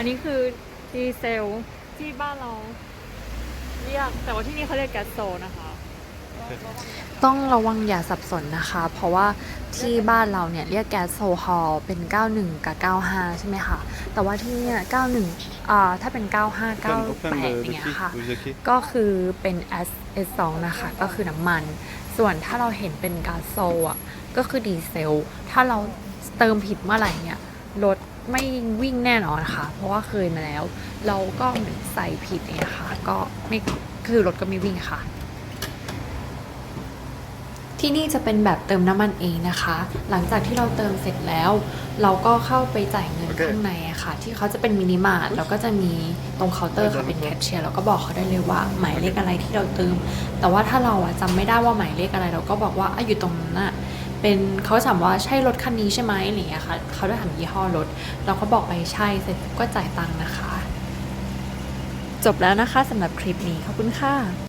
อันนี้คือดีเซลที่บ้านเราเรียกแต่ว่าที่นี่เขาเรียกแก๊สโซนะคะ ต้องระวังอย่าสับสนนะคะ เพราะว่าที่บ้านเราเนี่ยเรียกแก๊สโซฮอลเป็น 91 กับ 95 ใช่ไหมคะ แต่ว่าที่เนี่ย91อ่าถ้าเป็น 95 Open, open 98 the, อ the ย่างเงี้ย key ค่ะ with the key. ก็คือเป็น S S2 นะคะ ก็คือน้ำมัน ส่วนถ้าเราเห็นเป็นก๊าซโซลอะก็คือดีเซล ถ้าเราเติมผิดเมื่อไหร่เนี่ย รถไม่วิ่งแน่นอนค่ะ เพราะว่าเคยมาแล้ว เราก็เหมือนใส่ผิดเนี่ยค่ะ ก็ไม่คือรถก็ไม่วิ่งค่ะ ที่นี่จะเป็นแบบเติมน้ำมันเองนะคะ หลังจากที่เราเติมเสร็จแล้ว เราก็เข้าไปจ่ายเงินโอเคข้างในอะค่ะ ที่เขาจะเป็นมินิมาร์ทแล้วก็จะมีตรงเคาน์เตอร์ค่ะเป็นแคชเชียร์เราก็บอกเขาได้เลยว่าหมายเลขอะไรที่เราเติม แต่ว่าถ้าเราอะจำไม่ได้ว่าหมายเลขอะไร เราก็บอกว่าอะอยู่ตรงนั้นอะเป็นเขาถามว่าใช่รถคันนี้ใช่ไหมอะไรอย่างเงี้ยค่ะเขาได้ถามยี่ห้อรถ เราก็บอกไปใช่เสร็จปุ๊บก็จ่ายตังค์นะคะ จบแล้วนะคะสำหรับคลิปนี้ขอบคุณค่ะ